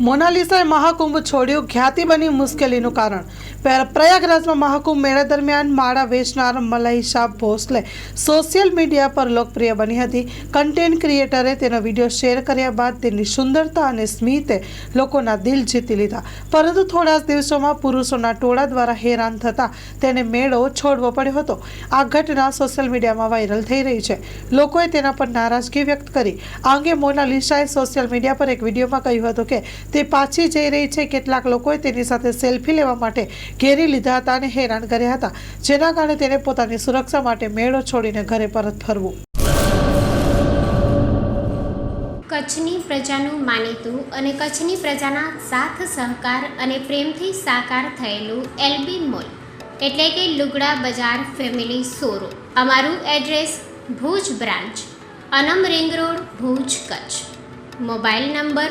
મોનાલિસાએ મહાકુંભ છોડ્યું, ખ્યાતિ બની મુશ્કેલીનું કારણ. પ્ર- પ્રયાગરાજમાં મહાકુંભ મેળા દરમિયાન માળા વેચનાર મલાઈશા ભોસલે સોશિયલ મીડિયા પર લોકપ્રિય બની હતી. કન્ટેન્ટ ક્રિએટરે તેનો વીડિયો શેર કર્યા બાદ તેની સુંદરતા અને સ્મિતે લોકોના દિલ જીતી લીધા. પરંતુ થોડા જ દિવસોમાં પુરુષોના ટોળા દ્વારા હેરાન થતાં તેને મેળો છોડવો પડ્યો હતો. આ ઘટના સોશિયલ મીડિયામાં વાયરલ થઈ રહી છે. લોકોએ તેના પર નારાજગી વ્યક્ત કરી. આ અંગે મોનાલિસાએ સોશિયલ મીડિયા પર એક વિડીયોમાં કહ્યું હતું કે તે પાછી જઈ રહી છે. કેટલાક લોકોએ તેની સાથે સેલ્ફી લેવા માટે ઘેરી લીધા હતા અને હેરાન કર્યા હતા. જેના કારણે તેને પોતાની સુરક્ષા માટે મેળો છોડીને ઘરે પરત ફરવું. કચ્છની પ્રજાનું માનીતું અને કચ્છની પ્રજાના સાથ, સહકાર અને પ્રેમથી સાકાર થયેલું એલબી મોલ, એટલે કે લુગડા બજાર ફેમિલી શોરૂમ. અમારું address Bhuj branch, Anam ring road, Bhuj Kutch. Mobile number